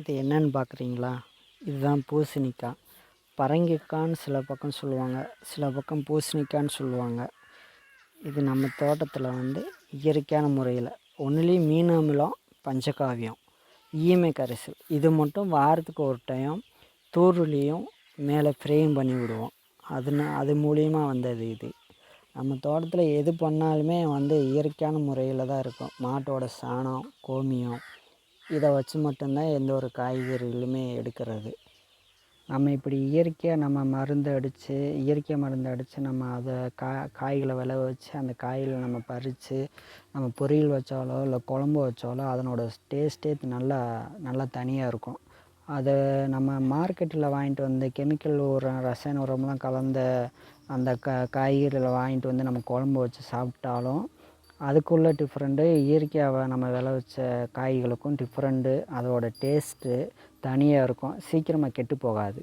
இது என்னன்னு பார்க்குறீங்களா? இதுதான் பூசணிக்காய் பரங்கிக்கான்னு சில பக்கம் சொல்லுவாங்க. சில பக்கம் பூசணிக்கான்னு சொல்லுவாங்க. இது நம்ம தோட்டத்தில் வந்து இயற்கையான முறையில். ஒன்றுலேயும் மீன் அமிலம் பஞ்சகாவியம் ஈமை கரைசல். இது மட்டும் வாரத்துக்கு ஒரு டைம் தூருலேயும் மேலே ஃப்ரேம் பண்ணி விடுவோம். அதுனா அது மூலியமாக வந்தது இது. நம்ம தோட்டத்தில் எது பண்ணாலுமே வந்து இயற்கையான முறையில் தான் இருக்கும். மாட்டோட சாணம் கோமியம் இதை வச்சு மட்டும்தான் எந்த ஒரு காய்கறிகளுமே எடுக்கிறது. நம்ம இப்படி இயற்கையாக நம்ம மருந்து அடித்து இயற்கை மருந்து அடித்து நம்ம அதை கா காய்களை விளைய வச்சு அந்த காய்களை நம்ம பறித்து நம்ம பொரியல் வச்சாலோ இல்லை குழம்பு வச்சாலோ அதனோட டேஸ்ட்டே நல்லா நல்லா தனியாக இருக்கும். அதை நம்ம மார்க்கெட்டில் வாங்கிட்டு வந்து கெமிக்கல் உரம் ரசாயன உரம்லாம் கலந்த அந்த க காய்கறிகளை வாங்கிட்டு வந்து நம்ம குழம்பு வச்சு சாப்பிட்டாலும் அதுக்குள்ள டிஃப்ரெண்ட்டு இயற்கையாக நம்ம விளைவிச்ச காய்களுக்கும் டிஃப்ரெண்ட்டு அதோடய டேஸ்ட்டு தனியாக இருக்கும். சீக்கிரமாக கெட்டு போகாது.